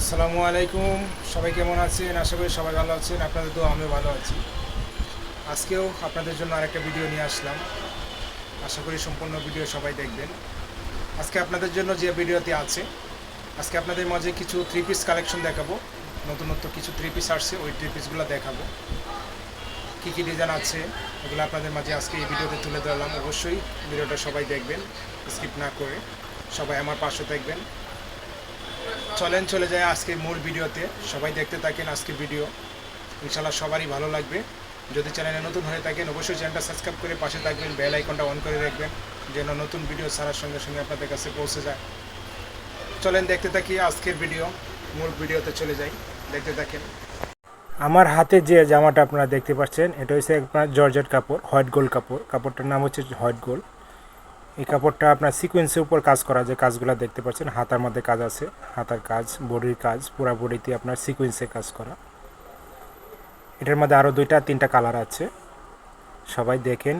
আসসালামু আলাইকুম। সবাই কেমন আছেন? আশা করি সবাই ভালো আছেন। আপনাদের তো আমিও ভালো আছি। আজকেও আপনাদের জন্য আরেকটা ভিডিও নিয়ে আসলাম। আশা করি সম্পূর্ণ ভিডিও সবাই দেখবেন। আজকে আপনাদের জন্য যে ভিডিওতে আছে, আজকে আপনাদের মাঝে কিছু থ্রি পিস কালেকশন দেখাবো। নতুন নতুন কিছু থ্রি পিস আসছে, ওই থ্রি পিসগুলো দেখাবো। কী কী ডিজাইন আছে, এগুলো আপনাদের মাঝে আজকে এই ভিডিওতে তুলে ধরলাম। অবশ্যই ভিডিওটা সবাই দেখবেন স্কিপ না করে। সবাই আমার পাশে দেখবেন চলেন চলে যায় আজকে মূল ভিডিওতে। সবাই দেখতে থাকেন আজকে ভিডিও। ইনশাল্লাহ সবারই ভালো লাগবে। যদি চ্যানেলে নতুন হয়ে থাকেন, অবশ্যই চ্যানেলটা সাবস্ক্রাইব করে পাশে থাকবেন, বেল আইকনটা অন করে রাখবেন, যেন নতুন ভিডিও ছাড়ার সঙ্গে সঙ্গে আপনাদের কাছে পৌঁছে যায়। চলেন দেখতে থাকি আজকের ভিডিও। মূল ভিডিওতে চলে যাই। দেখতে থাকেন। আমার হাতে যে জামাটা আপনারা দেখতে পাচ্ছেন, এটা হচ্ছে আপনার জর্জেট কাপড়, হোয়াইট গোল্ড কাপড়। কাপড়টার নাম হচ্ছে হোয়াইট গোল্ড। এই কাপড়টা আপনার সিকোয়েন্সের উপর কাজ করা যে কাজগুলো দেখতে পাচ্ছেন, হাতার মধ্যে কাজ আছে, হাতার কাজ, বডির কাজ, পুরা বডিতে আপনার সিকোয়েন্সে কাজ করা। এটার মধ্যে আরও দুইটা, তিনটা কালার আছে। সবাই দেখেন,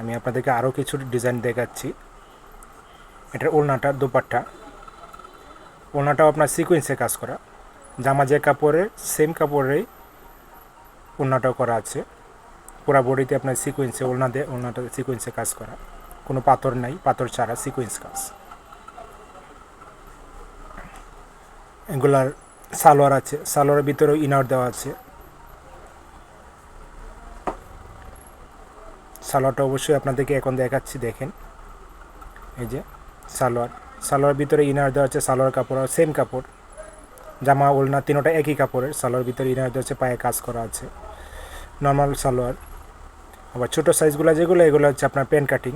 আমি আপনাদেরকে আরও কিছু ডিজাইন দেখাচ্ছি। এটার ওলনাটা, দুপাট্টা। ওলনাটাও আপনার সিকোয়েন্সে কাজ করা। জামা যে কাপড়ের সেম কাপড়েই ওলনাটাও করা আছে। পুরা বডিতে আপনার সিকোয়েন্সে ওলনা দিয়ে ওলনাটা সিকোয়েন্সে কাজ করা। কোনো পাথর নাই, পাথর ছাড়া সিকোয়েন্স কাজ। এগুলার সালোয়ার আছে, সালোয়ারের ভিতরেও ইনার দেওয়া আছে। সালোয়ারটা অবশ্যই আপনাদেরকে এখন দেখাচ্ছি, দেখেন। এই যে, সালোয়ার। সালোয়ার ভিতরে ইনার দেওয়া আছে সালোয়ার কাপড় আর সেম কাপড়। জামা, ওলনা তিনোটা একই কাপড়ের সালোয়ার ভিতরে ইনার দেওয়া আছে, পায়ে কাজ করা আছে। নর্মাল সালোয়ার। আবার ছোটো সাইজগুলো যেগুলো, এগুলো হচ্ছে আপনার প্যান কাটিং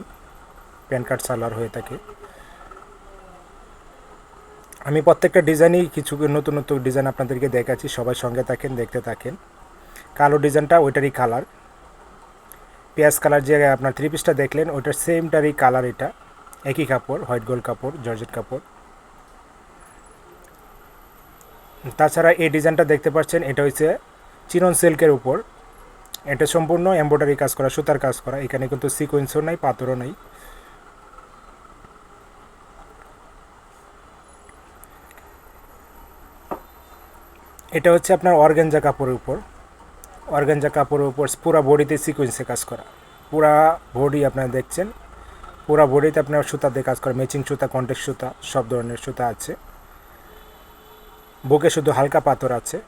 প্যান কার্ড সালার হয়ে থাকে। আমি প্রত্যেকটা ডিজাইনই কিছু নতুন নতুন ডিজাইন আপনাদেরকে দেখাচ্ছি, সবাই সঙ্গে থাকেন, দেখতে থাকেন। কালো ডিজাইনটা ওইটারই কালার পেঁয়াজ কালার যে আপনার থ্রি পিসটা দেখলেন, ওইটার সেমটারই কালার এটা। একই কাপড় হোয়াইট গোল্ড কাপড় জর্জেট কাপড়। তাছাড়া এই ডিজাইনটা দেখতে পাচ্ছেন, এটা হচ্ছে চিরন সিল্কের উপর। এটা সম্পূর্ণ এম্ব্রয়ডারি কাজ করা, সুতার কাজ করা, এখানে কিন্তু সিকোয়েন্সও নাই, পাথরও নাই। এটা হচ্ছে আপনার অর্গানজা কাপড়ের উপর। অর্গানজা কাপড়ের উপর পুরা বডিতে সিকোয়েন্সে কাজ করা। পুরা বডি আপনারা দেখছেন। পুরা বডিতে আপনার সুতা দিয়ে কাজ করা। ম্যাচিং সুতা কন্টেক্স সুতা, সব ধরনের সুতা আছে। বুকে শুধু হালকা পাথর আছে।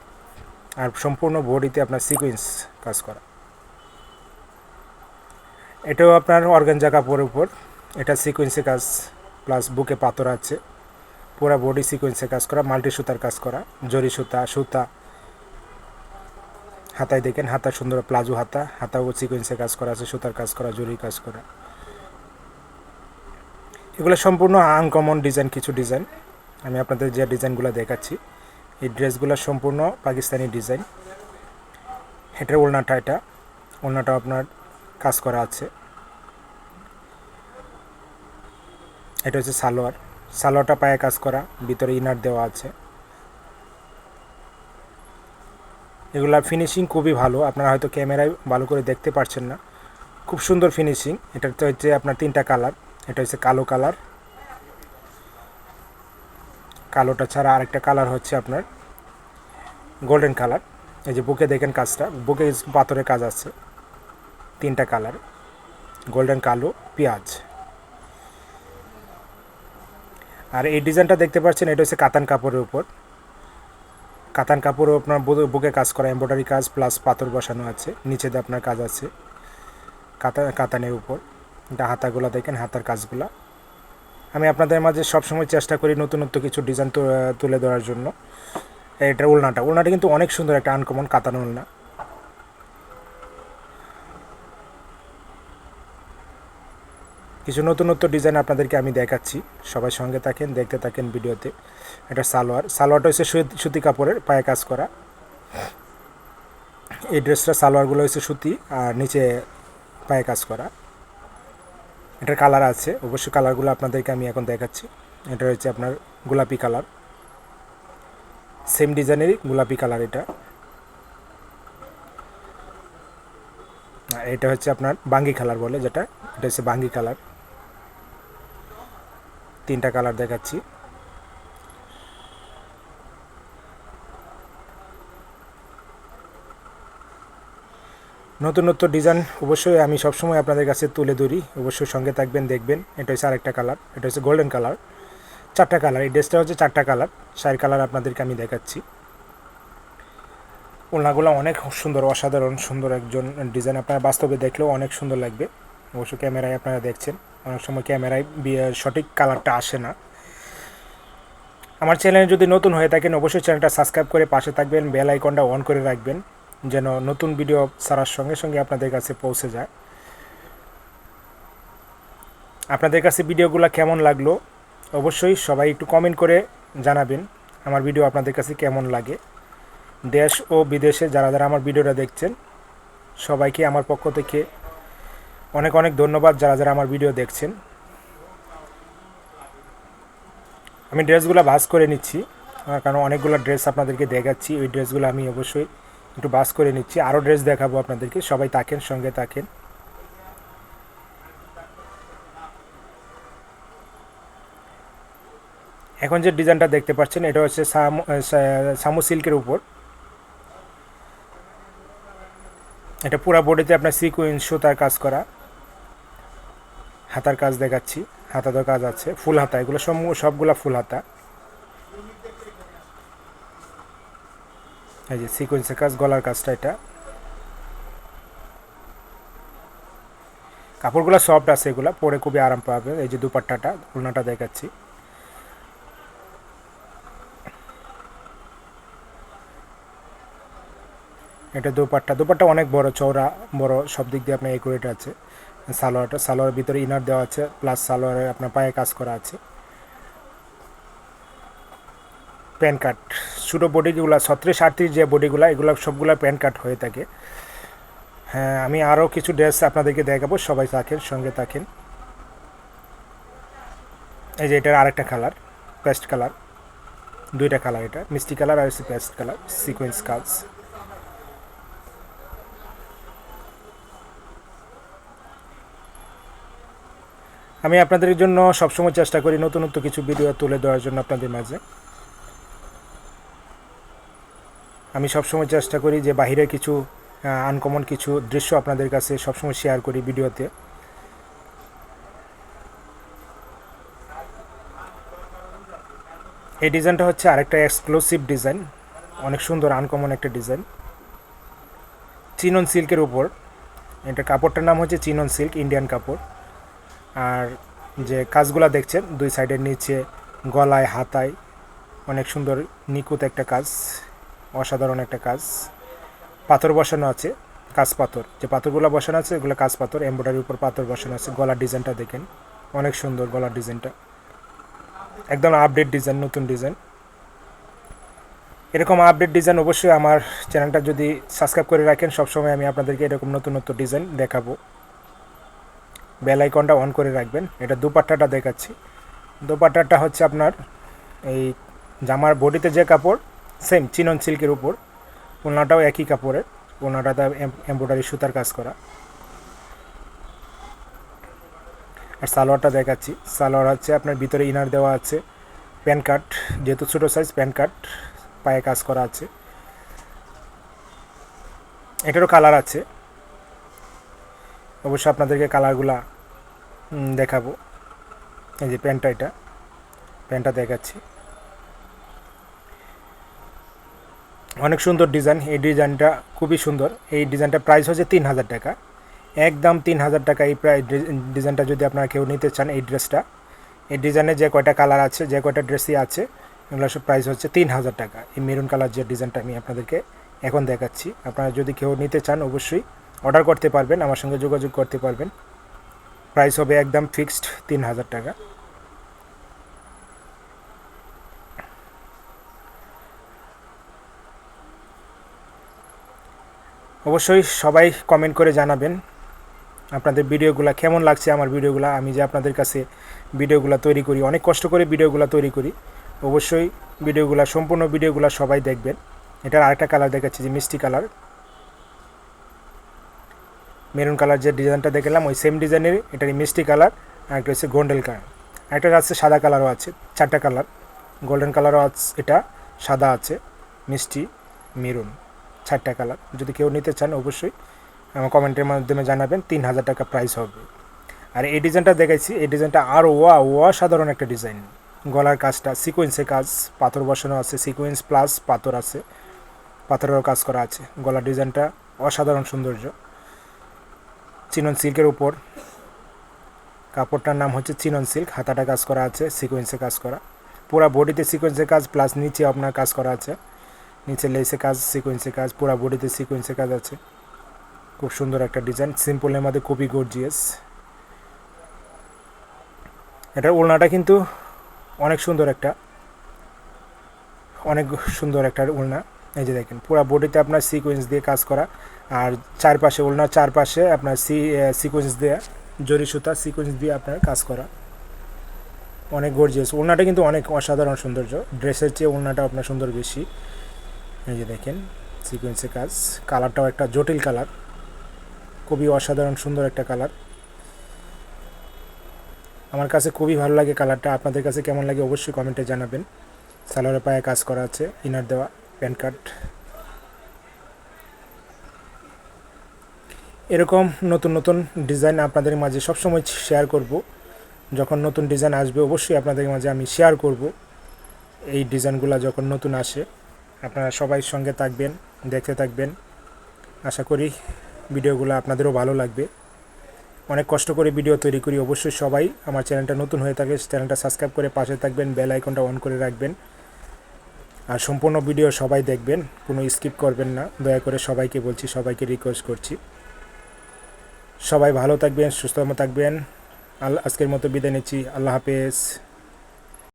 আর সম্পূর্ণ বডিতে আপনার সিকোয়েন্স কাজ করা। এটাও আপনার অর্গানজা কাপড়ের উপর। এটা সিকোয়েন্সে কাজ প্লাস বুকে পাথর আছে। পুরো বডি সিকোয়েন্সে কাজ করা মাল্টি সুতার কাজ করা, জরি সুতা সুতা। হাতায় দেখেন, হাতা সুন্দর, প্লাজো হাতা। হাতাও সিকোয়েন্সে কাজ করা আছে, সুতার কাজ করা জরি কাজ করা। এগুলো সম্পূর্ণ আনকমন ডিজাইন কিছু ডিজাইন আমি আপনাদের যে ডিজাইনগুলো দেখাচ্ছি, এই ড্রেসগুলো সম্পূর্ণ পাকিস্তানি ডিজাইন এটার ওলনাটা এটা ওলনাটা আপনার কাজ করা আছে। এটা হচ্ছে সালোয়ার। সালোয়ারটা পায়ে কাজ করা, ভিতরে ইনার দেওয়া আছে। এগুলা ফিনিশিং খুবই ভালো, আপনারা হয়তো ক্যামেরায় ভালো করে দেখতে পারছেন না। খুব সুন্দর ফিনিশিং এটা তো হচ্ছে আপনার তিনটা কালার এটা হচ্ছে কালো কালার কালোটা ছাড়া আরেকটা কালার হচ্ছে আপনার গোল্ডেন কালার এই যে বুকে দেখেন কাজটা, বুকে পাথরের কাজ আছে, তিনটা কালার গোল্ডেন কালো, পেঁয়াজ। আর এই ডিজাইনটা দেখতে পাচ্ছেন, এটা হচ্ছে কাতান কাপড়ের উপর। কাতান কাপড়ও আপনার বুকে কাজ করা, এমব্রয়ডারি কাজ প্লাস পাথর বসানো আছে নিচে দিয়ে আপনার কাজ আছে কাতা, কাতানের উপর। এটা হাতাগুলো দেখেন, হাতার কাজগুলা। আমি আপনাদের মাঝে সবসময় চেষ্টা করি নতুন নতুন কিছু ডিজাইন তুলে ধরার জন্য। এটার উলনাটা উলনাটা কিন্তু অনেক সুন্দর একটা আনকমন কাতান উলনা। কিছু নতুন নতুন ডিজাইন আপনাদেরকে আমি দেখাচ্ছি। সবাই সঙ্গে থাকেন, দেখতে থাকেন ভিডিওতে। এটা সালোয়ার। সালোয়ারটা হচ্ছে সুতি কাপড়ের, পায়ে কাজ করা। এই ড্রেসটা, সালোয়ারগুলো হচ্ছে সুতি, আর নিচে পায়ে কাজ করা। এটার কালার আছে। অবশ্যই কালারগুলো আপনাদেরকে আমি এখন দেখাচ্ছি। এটা হচ্ছে আপনার গোলাপি কালার সেম ডিজাইনেরই গোলাপি কালার এটা। এটা হচ্ছে আপনার বাঙ্গি কালার বলে যেটা। এটা হচ্ছে বাঙ্গি কালার তিনটা কালার দেখাচ্ছি। নতুনত্ব ডিজাইন অবশ্যই আমি সবসময় আপনাদের কাছে তুলে ধরি। অবশ্যই সঙ্গে থাকবেন, দেখবেন। এটা হচ্ছে আরেকটা কালার। এটা হচ্ছে গোল্ডেন কালার। চারটা কালার। এই ড্রেসটা হচ্ছে চারটা কালার। চার কালার আপনাদেরকে আমি দেখাচ্ছি। ওনাগুলো অনেক সুন্দর, অসাধারণ, সুন্দর একজন ডিজাইন। আপনারা বাস্তবে দেখলেও অনেক সুন্দর লাগবে। অবশ্য ক্যামেরায় আপনারা দেখছেন। অনেক সময় ক্যামেরায় সঠিক কালারটা আসে না। আমার চ্যানেলে যদি নতুন হয়ে থাকেন, অবশ্যই চ্যানেলটা সাবস্ক্রাইব করে পাশে থাকবেন বেল আইকনটা অন করে রাখবেন, যেন নতুন ভিডিও ছাড়ার সঙ্গে সঙ্গে আপনাদের কাছে পৌঁছে যায়। আপনাদের কাছে ভিডিওগুলো কেমন লাগল, অবশ্যই সবাই একটু কমেন্ট করে জানাবেন, আমার ভিডিও আপনাদের কাছে কেমন লাগে। দেশ ও বিদেশে যারা যারা আমার ভিডিওটা দেখছেন, সবাইকে আমার পক্ষ থেকে অনেক অনেক ধন্যবাদ যারা যারা আমার ভিডিও দেখছেন। আমি ড্রেসগুলো ভাজ করে নিচ্ছি কারণ অনেকগুলো ড্রেস আপনাদেরকে দেখাচ্ছি। ওই ড্রেসগুলো আমি অবশ্যই একটু বাস করে নিচ্ছি। আরও ড্রেস দেখাবো আপনাদেরকে, সবাই থাকেন, সঙ্গে থাকেন। এখন যে ডিজাইনটা দেখতে পাচ্ছেন, এটা হচ্ছে সামু সিল্কের উপর। এটা পুরা বডিতে আপনার সিকুয়েন্স সুতার কাজ করা। হাতার কাজ দেখাচ্ছি, হাতাতেও কাজ আছে, ফুল হাতা, এগুলো সব সবগুলা ফুল হাতা। এই যে সিকোয়েন্সের কাজ, গলার কাজটা এটা। কাপড়গুলো সফট আছে এগুলা, পরে খুবই আরাম পাবে, এই যে দুপাট্টাটা উলনাটা দেখাচ্ছি। এটা দুপাট্টা দুপাট্টা অনেক বড়, চওড়া, বড় সব দিক দিয়ে আপনার একুরেট আছে। সালোয়ারটা, সালোয়ারের ভিতরে ইনার দেওয়া আছে প্লাস সালোয়ারে আপনার পায়ে কাজ করা আছে। প্যান কাট ছোটো বডিগুলো ছত্রিশ, আটত্রিশ যে বডিগুলো এগুলো সবগুলো প্যান কাট হয়ে থাকে। হ্যাঁ আমি আরও কিছু ড্রেস আপনাদেরকে দেখাবো, সবাই থাকেন, সঙ্গে থাকেন। এই যে এটার আরেকটা কালার পেস্ট কালার দুইটা কালার এটা, মিষ্টি কালার আর পেস্ট কালার সিকোয়েন্স কাজ আমি আপনাদের জন্য সবসময় চেষ্টা করি নতুন নতুন কিছু ভিডিও তুলে দেওয়ার জন্য আপনাদের মাঝে। আমি সবসময় চেষ্টা করি যে বাহিরের কিছু আনকমন কিছু দৃশ্য আপনাদের কাছে সবসময় শেয়ার করি ভিডিওতে এই ডিজাইনটা হচ্ছে আরেকটা এক্সক্লুসিভ ডিজাইন অনেক সুন্দর আনকমন একটা ডিজাইন চিনন সিল্কের উপর। এটা কাপড়টার নাম হচ্ছে চিনন সিল্ক ইন্ডিয়ান কাপড়। আর যে কাজগুলো দেখছেন, দুই সাইডের নিচে গলায়, হাতায় অনেক সুন্দর নিখুঁত একটা কাজ, অসাধারণ একটা কাজ। পাথর বসানো আছে কাজ পাথর। যে পাথরগুলো বসানো আছে, এগুলো কাজ পাথর এমব্রয়ডারির উপর পাথর বসানো আছে। গলার ডিজাইনটা দেখেন, অনেক সুন্দর গলার ডিজাইনটা। একদম আপডেট ডিজাইন নতুন ডিজাইন এরকম আপডেট ডিজাইন অবশ্যই আমার চ্যানেলটা যদি সাবস্ক্রাইব করে রাখেন, সবসময় আমি আপনাদেরকে এরকম নতুন নতুন ডিজাইন দেখাবো। বেল আইকনটা অন করে রাখবেন। এটা দুপাট্টাটা দেখাচ্ছি। দুপাট্টাটা হচ্ছে আপনার এই জামার বডিতে যে কাপড় সেম চিনন সিল্কের উপর, ওনাটাও একই কাপড়ের ওনাটাতে এমব্রয়ডারি সুতার কাজ করা। আর সালোয়ারটা দেখাচ্ছি। সালোয়ার হচ্ছে আপনার ভিতরে ইনার দেওয়া আছে প্যান কাট, যেহেতু ছোটো সাইজ প্যান কাট, পায়ে কাজ করা আছে। এটারও কালার আছে। অবশ্যই আপনাদেরকে কালারগুলা দেখাবো। এই যে প্যান্টটা এটা, প্যান্টটা দেখাচ্ছি। অনেক সুন্দর ডিজাইন, এই ডিজাইনটা খুবই সুন্দর। এই ডিজাইনটা প্রাইস হচ্ছে তিন হাজার টাকা। একদম তিন হাজার টাকা এই প্রায় ডিজাইনটা যদি আপনারা কেউ নিতে চান এই ড্রেসটা। এই ডিজাইনে যে কয়টা কালার আছে, যে কয়টা ড্রেসই আছে, এগুলো সব প্রাইস হচ্ছে তিন হাজার টাকা। এই মেরুন কালার যে ডিজাইনটা আমি আপনাদেরকে এখন দেখাচ্ছি। আপনারা যদি কেউ নিতে চান, অবশ্যই অর্ডার করতে পারবেন, আমার সঙ্গে যোগাযোগ করতে পারবেন। প্রাইস হবে একদম ফিক্সড তিন হাজার টাকা। অবশ্যই সবাই কমেন্ট করে জানাবেন, আপনাদের ভিডিওগুলো কেমন লাগছে, আমার ভিডিওগুলো, আমি যে আপনাদের কাছে ভিডিওগুলো তৈরি করি, অনেক কষ্ট করে ভিডিওগুলো তৈরি করি। অবশ্যই ভিডিওগুলো, সম্পূর্ণ ভিডিওগুলো সবাই দেখবেন। এটার আরেকটা কালার দেখাচ্ছি, যে মিষ্টি কালার মেরুন কালার যে ডিজাইনটা দেখলাম, ওই সেম ডিজাইনের এটার মিষ্টি কালার, আর একটা হচ্ছে গোল্ডেন কালার। একটা আছে সাদা কালারও আছে, চারটা কালার। গোল্ডেন কালারও আছে, এটা সাদা আছে, মিষ্টি, মেরুন, চারটা কালার। যদি কেউ নিতে চান, অবশ্যই আমার কমেন্টের মাধ্যমে জানাবেন, তিন হাজার টাকা প্রাইস হবে। আর এই ডিজাইনটা দেখাইছি, এই ডিজাইনটা আরও ওয়া ওয়া সাধারণ একটা ডিজাইন। গলার কাজটা সিকোয়েন্সে কাজ, পাথর বসানো আছে সিকোয়েন্স প্লাস পাথর আছে, পাথরেরও কাজ করা আছে। গলার ডিজাইনটা অসাধারণ সৌন্দর্য। চিনন সিল্কের উপর। কাপড়টার নাম হচ্ছে চিনন সিল্ক, হাতাটা কাজ করা আছে সিকোয়েন্সে কাজ করা। পুরা বডিতে সিকোয়েন্সে কাজ প্লাস নিচে আপনার কাজ করা আছে। নিচে লেসে কাজ সিকোয়েন্সে কাজ, পুরা বডিতে সিকোয়েন্সে কাজ আছে। খুব সুন্দর একটা ডিজাইন সিম্পলের মধ্যে খুবই গর্জিয়াস এটার ওড়নাটা কিন্তু অনেক সুন্দর একটা, অনেক সুন্দর একটা ওড়না এই যে দেখেন, পুরা বডিতে আপনার সিকোয়েন্স দিয়ে কাজ করা। আর চারপাশে ওড়নার চারপাশে আপনার সি সিকোয়েন্স দেওয়া জরি সুতা সিকোয়েন্স দিয়ে আপনার কাজ করা। অনেক গর্জিয়াস ওড়নাটা কিন্তু অনেক অসাধারণ সৌন্দর্য। ড্রেসের চেয়ে ওড়নাটা আপনার সুন্দর বেশি। এই যে দেখেন সিকোয়েন্সে কাজ। কালারটাও একটা জটিল কালার। খুবই অসাধারণ, সুন্দর একটা কালার। আমার কাছে খুবই ভালো লাগে কালারটা। আপনাদের কাছে কেমন লাগে অবশ্যই কমেন্টে জানাবেন। সালোয়ারের পায়ে কাজ করা আছে ইনার দেওয়া প্যান কার্ড এরকম নতুন নতুন ডিজাইন আপনাদের মাঝে সবসময় শেয়ার করব। যখন নতুন ডিজাইন আসবে, অবশ্যই আপনাদের মাঝে আমি শেয়ার করব। এই ডিজাইনগুলো যখন নতুন আসে, আপনারা সবাই সঙ্গে থাকবেন, দেখতে থাকবেন। আশা করি ভিডিওগুলো আপনাদেরও ভালো লাগবে। অনেক কষ্ট করে ভিডিও তৈরি করি, অবশ্যই সবাই আমার চ্যানেলটা নতুন হয়ে থাকে চ্যানেলটা সাবস্ক্রাইব করে পাশে থাকবেন বেল আইকনটা অন করে রাখবেন। আর সম্পূর্ণ ভিডিও সবাই দেখবেন, কোনো স্কিপ করবেন না। দয়া করে সবাইকে বলছি, সবাইকে রিকোয়েস্ট করছি। সবাই ভালো থাকবেন সুস্থ থাকবেন। আল্লাহ আজকের মতো বিদায় নিচ্ছি। আল্লাহ হাফেজ।